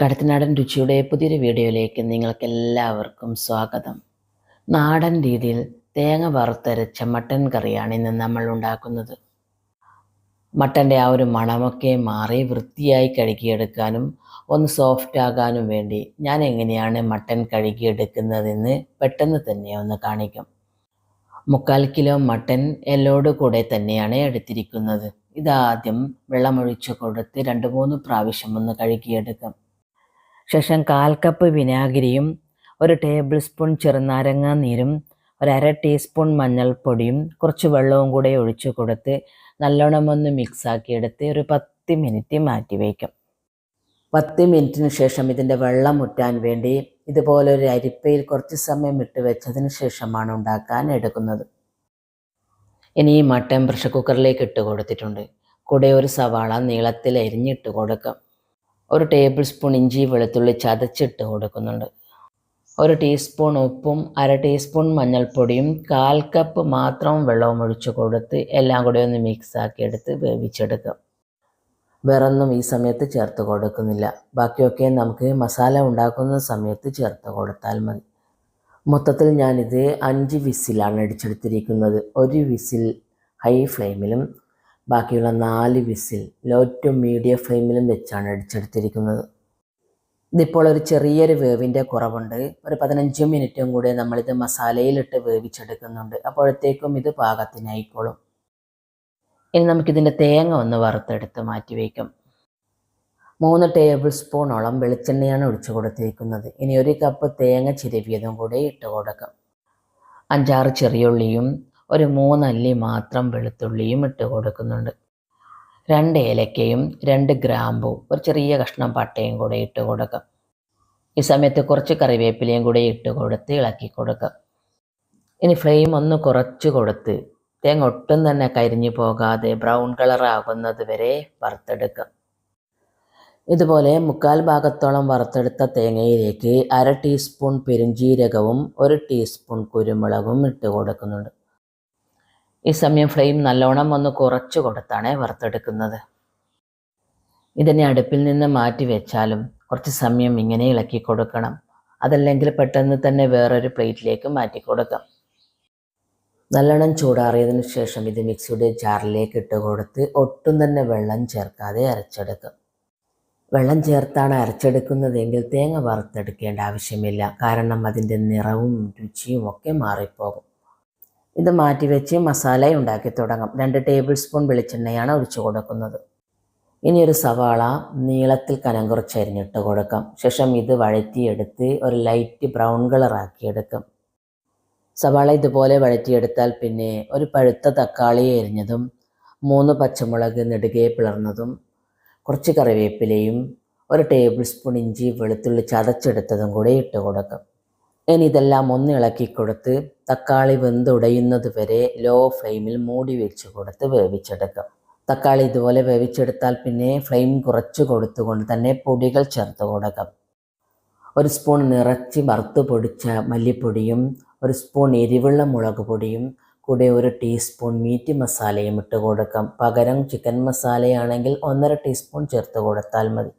കടത്തനാടൻ രുചിയുടെ പുതിയൊരു വീഡിയോയിലേക്ക് നിങ്ങൾക്ക് എല്ലാവർക്കും സ്വാഗതം. നാടൻ രീതിയിൽ തേങ്ങ വറുത്തരച്ച മട്ടൻ കറിയാണ് ഇന്ന് നമ്മൾ ഉണ്ടാക്കുന്നത്. മട്ടന്റെ ആ ഒരു മണമൊക്കെ മാറി വൃത്തിയായി കഴുകിയെടുക്കാനും ഒന്ന് സോഫ്റ്റ് ആകാനും വേണ്ടി ഞാൻ എങ്ങനെയാണ് മട്ടൻ കഴുകിയെടുക്കുന്നതെന്ന് പെട്ടെന്ന് തന്നെ ഒന്ന് കാണിക്കും. മുക്കാൽ കിലോ മട്ടൻ എല്ലോട് കൂടെ തന്നെയാണ് എടുത്തിരിക്കുന്നത്. ഇതാദ്യം വെള്ളമൊഴിച്ച് കൊടുത്ത് രണ്ട് മൂന്ന് പ്രാവശ്യം ഒന്ന് കഴുകിയെടുക്കാം. ശേഷം കാൽ കപ്പ് വിനാഗിരിയും ഒരു ടേബിൾ സ്പൂൺ ചെറുനാരങ്ങ നീരും ഒരു അര ടീസ്പൂൺ മഞ്ഞൾപ്പൊടിയും കുറച്ച് വെള്ളവും കൂടെ ഒഴിച്ചു കൊടുത്ത് നല്ലോണം ഒന്ന് മിക്സാക്കിയെടുത്ത് ഒരു പത്ത് മിനിറ്റ് മാറ്റി വയ്ക്കും. പത്ത് മിനിറ്റിന് ശേഷം ഇതിന്റെ വെള്ളം മുറ്റാൻ വേണ്ടി ഇതുപോലെ ഒരു അരിപ്പയിൽ കുറച്ച് സമയം ഇട്ട് വെച്ചതിന് ശേഷമാണ് ഉണ്ടാക്കാൻ എടുക്കുന്നത്. ഇനി ഈ മട്ടൻ പ്രഷർ കുക്കറിലേക്ക് ഇട്ട് കൊടുത്തിട്ടുണ്ട്. കൂടെ ഒരു സവാള നീളത്തിൽ അരിഞ്ഞിട്ട് കൊടുക്കാം. ഒരു ടേബിൾ സ്പൂൺ ഇഞ്ചി വെളുത്തുള്ളി ചതച്ചിട്ട് കൊടുക്കുന്നുണ്ട്. ഒരു ടീസ്പൂൺ ഉപ്പും അര ടീസ്പൂൺ മഞ്ഞൾപ്പൊടിയും കാൽ കപ്പ് മാത്രം വെള്ളവും ഒഴിച്ച് കൊടുത്ത് എല്ലാം കൂടെ ഒന്ന് മിക്സ് ആക്കി എടുത്ത് വേവിച്ചെടുക്കാം. വേറൊന്നും ഈ സമയത്ത് ചേർത്ത് കൊടുക്കുന്നില്ല. ബാക്കിയൊക്കെ നമുക്ക് മസാല ഉണ്ടാക്കുന്ന സമയത്ത് ചേർത്ത് കൊടുത്താൽ മതി. മൊത്തത്തിൽ ഞാനിത് അഞ്ച് വിസിലാണ് അടിച്ചെടുത്തിരിക്കുന്നത്. ഒരു വിസിൽ ഹൈ ഫ്ലെയിമിലും ബാക്കിയുള്ള നാല് വിസിൽ ലോ ടു മീഡിയം ഫ്ലെയിമിലും വെച്ചാണ് അടിച്ചെടുത്തിരിക്കുന്നത്. ഇതിപ്പോൾ ഒരു ചെറിയൊരു വേവിന്റെ കുറവുണ്ട്. ഒരു പതിനഞ്ച് മിനിറ്റും കൂടെ നമ്മളിത് മസാലയിലിട്ട് വേവിച്ചെടുക്കുന്നുണ്ട്. അപ്പോഴത്തേക്കും ഇത് പാകത്തിനായിക്കോളും. ഇനി നമുക്കിതിന്റെ തേങ്ങ ഒന്ന് വറുത്തെടുത്ത് മാറ്റി വയ്ക്കും. മൂന്ന് ടേബിൾ സ്പൂണോളം വെളിച്ചെണ്ണയാണ് ഒഴിച്ചു കൊടുത്തിരിക്കുന്നത്. ഇനി ഒരു കപ്പ് തേങ്ങ ചിരവിയതും കൂടി ഇട്ട് കൊടുക്കാം. അഞ്ചാറ് ചെറിയുള്ളിയും ഒരു മൂന്നല്ലി മാത്രം വെളുത്തുള്ളിയും ഇട്ട് കൊടുക്കുന്നുണ്ട്. രണ്ട് ഏലക്കയും രണ്ട് ഗ്രാമ്പും ഒരു ചെറിയ കഷ്ണം പട്ടയും കൂടെ ഇട്ട് കൊടുക്കാം. ഈ സമയത്ത് കുറച്ച് കറിവേപ്പിലയും കൂടെ ഇട്ട് കൊടുത്ത് ഇളക്കി കൊടുക്കാം. ഇനി ഫ്ലെയിം ഒന്ന് കുറച്ച് കൊടുത്ത് തേങ്ങ ഒട്ടും തന്നെ കരിഞ്ഞു പോകാതെ ബ്രൗൺ കളർ ആകുന്നത് വരെ വറുത്തെടുക്കാം. ഇതുപോലെ മുക്കാൽ ഭാഗത്തോളം വറുത്തെടുത്ത തേങ്ങയിലേക്ക് അര ടീസ്പൂൺ പെരുംജീരകവും ഒരു ടീസ്പൂൺ കുരുമുളകും ഇട്ട് കൊടുക്കുന്നുണ്ട്. ഈ സമയം ഫ്ലെയിം നല്ലോണം ഒന്ന് കുറച്ച് കൊടുത്താണ് വറുത്തെടുക്കുന്നത്. ഇതിനെ അടുപ്പിൽ നിന്ന് മാറ്റി വെച്ചാലും കുറച്ച് സമയം ഇങ്ങനെ ഇളക്കി കൊടുക്കണം. അതല്ലെങ്കിൽ പെട്ടെന്ന് തന്നെ വേറൊരു പ്ലേറ്റിലേക്ക് മാറ്റി കൊടുക്കാം. നല്ലോണം ചൂടാറിയതിനു ശേഷം ഇത് മിക്സിയുടെ ജാറിലേക്ക് ഇട്ട് കൊടുത്ത് ഒട്ടും തന്നെ വെള്ളം ചേർക്കാതെ അരച്ചെടുക്കും. വെള്ളം ചേർത്താണ് അരച്ചെടുക്കുന്നതെങ്കിൽ തേങ്ങ വറുത്തെടുക്കേണ്ട ആവശ്യമില്ല. കാരണം അതിന്റെ നിറവും രുചിയും ഒക്കെ മാറിപ്പോകും. ഇത് മാറ്റിവെച്ച് മസാല ഉണ്ടാക്കി തുടങ്ങാം. രണ്ട് ടേബിൾ സ്പൂൺ വെളിച്ചെണ്ണയാണ് ഒഴിച്ചു കൊടുക്കുന്നത്. ഇനി ഒരു സവാള നീളത്തിൽ കനം കുറച്ച് അരിഞ്ഞിട്ട് കൊടുക്കാം. ശേഷം ഇത് വഴറ്റിയെടുത്ത് ഒരു ലൈറ്റ് ബ്രൗൺ കളറാക്കി എടുക്കാം സവാള ഇതുപോലെ വഴറ്റിയെടുത്താൽ പിന്നെ ഒരു പഴുത്ത തക്കാളി എരിഞ്ഞതും മൂന്ന് പച്ചമുളക് നെടുകെ പിളർന്നതും കുറച്ച് കറിവേപ്പിലയും ഒരു ടേബിൾ സ്പൂൺ ഇഞ്ചി വെളുത്തുള്ളി ചതച്ചെടുത്തതും കൂടി ഇട്ട് കൊടുക്കാം. ഇനി ഇതെല്ലാം ഒന്ന് ഇളക്കി കൊടുത്ത് തക്കാളി വെന്തുടയുന്നത് വരെ ലോ ഫ്ലെയിമിൽ മൂടി വെച്ച് കൊടുത്ത് വേവിച്ചെടുക്കാം. തക്കാളി ഇതുപോലെ വേവിച്ചെടുത്താൽ പിന്നെ ഫ്ലെയിം കുറച്ച് കൊടുത്തുകൊണ്ട് തന്നെ പൊടികൾ ചേർത്ത് കൊടുക്കാം. ഒരു സ്പൂൺ നിറച്ച് വറുത്ത് പൊടിച്ച മല്ലിപ്പൊടിയും ഒരു സ്പൂൺ എരിവുള്ള മുളക് പൊടിയും കൂടെ ഒരു ടീസ്പൂൺ മീറ്റ് മസാലയും ഇട്ട് കൊടുക്കാം. പകരം ചിക്കൻ മസാലയാണെങ്കിൽ ഒന്നര ടീസ്പൂൺ ചേർത്ത് കൊടുത്താൽ മതി.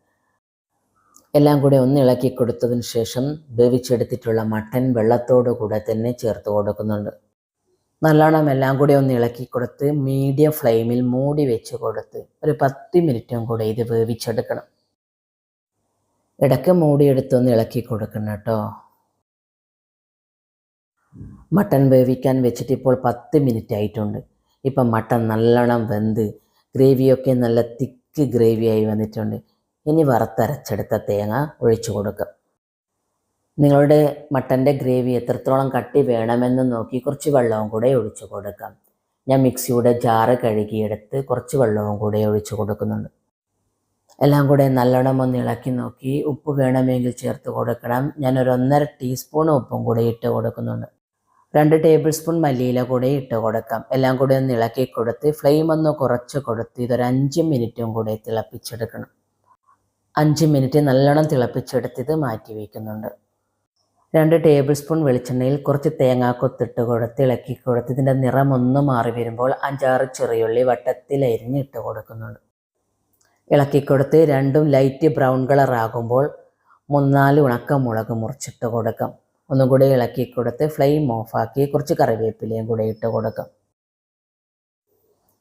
എല്ലാം കൂടി ഒന്ന് ഇളക്കി കൊടുത്തതിന് ശേഷം വേവിച്ചെടുത്തിട്ടുള്ള മട്ടൻ വെള്ളത്തോടു കൂടെ തന്നെ ചേർത്ത് കൊടുക്കുന്നുണ്ട്. നല്ലോണം എല്ലാം കൂടി ഒന്ന് ഇളക്കി കൊടുത്ത് മീഡിയം ഫ്ലെയിമിൽ മൂടി വെച്ച് കൊടുത്ത് ഒരു പത്ത് മിനിറ്റും കൂടെ ഇത് വേവിച്ചെടുക്കണം. ഇടയ്ക്ക് മൂടിയെടുത്തൊന്ന് ഇളക്കി കൊടുക്കണം കേട്ടോ. മട്ടൻ വേവിക്കാൻ വെച്ചിട്ട് ഇപ്പോൾ പത്ത് മിനിറ്റ് ആയിട്ടുണ്ട്. ഇപ്പം മട്ടൻ നല്ലോണം വെന്ത് ഗ്രേവിയൊക്കെ നല്ല തിക്ക് ഗ്രേവിയായി വന്നിട്ടുണ്ട്. ഇനി വറുത്തരച്ചെടുത്ത തേങ്ങ ഒഴിച്ചു കൊടുക്കും. നിങ്ങളുടെ മട്ടന്റെ ഗ്രേവി എത്രത്തോളം കട്ടി വേണമെന്ന് നോക്കി കുറച്ച് വെള്ളവും കൂടെ ഒഴിച്ചു കൊടുക്കാം. ഞാൻ മിക്സിയുടെ ജാറ് കഴുകിയെടുത്ത് കുറച്ച് വെള്ളവും കൂടെ ഒഴിച്ചു കൊടുക്കുന്നുണ്ട്. എല്ലാം കൂടെ നല്ലോണം ഒന്ന് ഇളക്കി നോക്കി ഉപ്പ് വേണമെങ്കിൽ ചേർത്ത് കൊടുക്കണം. ഞാൻ ഒരു ഒന്നര ടീസ്പൂൺ ഉപ്പും കൂടെ ഇട്ട് കൊടുക്കുന്നുണ്ട്. രണ്ട് ടേബിൾ സ്പൂൺ മല്ലിയില കൂടെ ഇട്ട് കൊടുക്കാം. എല്ലാം കൂടെ ഒന്ന് ഇളക്കി കൊടുത്ത് ഫ്ലെയിം ഒന്ന് കുറച്ച് കൊടുത്ത് ഇതൊരു അഞ്ച് മിനിറ്റും കൂടെ തിളപ്പിച്ചെടുക്കണം. അഞ്ച് മിനിറ്റ് നല്ലോണം തിളപ്പിച്ചെടുത്ത് ഇത് മാറ്റി വയ്ക്കുന്നുണ്ട് രണ്ട് ടേബിൾ സ്പൂൺ വെളിച്ചെണ്ണയിൽ കുറച്ച് തേങ്ങാക്കൊത്തിട്ട് കൊടുത്ത് ഇളക്കി കൊടുത്ത് ഇതിന്റെ നിറം ഒന്ന് മാറി വരുമ്പോൾ അഞ്ചാറ് ചെറിയുള്ളി വട്ടത്തിൽ അരിഞ്ഞിട്ട് കൊടുക്കുന്നുണ്ട്. ഇളക്കി കൊടുത്ത് രണ്ടും ലൈറ്റ് ബ്രൗൺ കളർ ആകുമ്പോൾ മൂന്നാൽ ഉണക്കമുളക് മുറിച്ചിട്ട് കൊടുക്കാം. ഒന്നും കൂടി ഇളക്കി കൊടുത്ത് ഫ്ലെയിം ഓഫാക്കി കുറച്ച് കറിവേപ്പിലയും കൂടെ ഇട്ട് കൊടുക്കാം.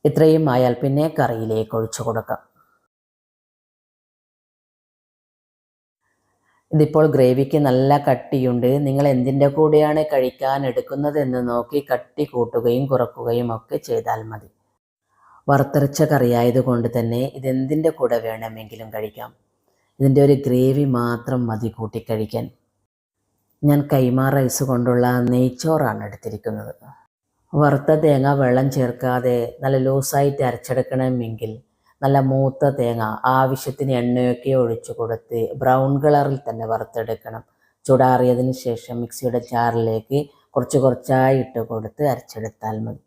ഇത്രയും ആയാൽ പിന്നെ കറിയിലേക്ക് ഒഴിച്ചു കൊടുക്കാം. ഇതിപ്പോൾ ഗ്രേവിക്ക് നല്ല കട്ടിയുണ്ട്. നിങ്ങൾ എന്തിന്റെ കൂടെയാണ് കഴിക്കാൻ എടുക്കുന്നത് എന്ന് നോക്കി കട്ടി കൂട്ടുകയും കുറക്കുകയും ഒക്കെ ചെയ്താൽ മതി. വറുത്തരച്ച കറിയായതുകൊണ്ട് തന്നെ ഇതെന്തിന്റെ കൂടെ വേണമെങ്കിലും കഴിക്കാം. ഇതിന്റെ ഒരു ഗ്രേവി മാത്രം മതി കൂട്ടിക്കഴിക്കാൻ ഞാൻ കൈമാ റൈസ് കൊണ്ടുള്ള നെയ്ച്ചോറാണ് എടുത്തിരിക്കുന്നത്. വറുത്ത തേങ്ങ വെള്ളം ചേർക്കാതെ നല്ല ലൂസായിട്ട് അരച്ചെടുക്കണമെങ്കിൽ നല്ല മൂത്ത തേങ്ങ ആവശ്യത്തിന് എണ്ണയൊക്കെ ഒഴിച്ചു കൊടുത്ത് ബ്രൗൺ കളറിൽ തന്നെ വറുത്തെടുക്കണം. ചൂടാറിയതിന് ശേഷം മിക്സിയുടെ ജാറിലേക്ക് കുറച്ച് കുറച്ചായി ഇട്ട് കൊടുത്ത് അരച്ചെടുത്താൽ മതി.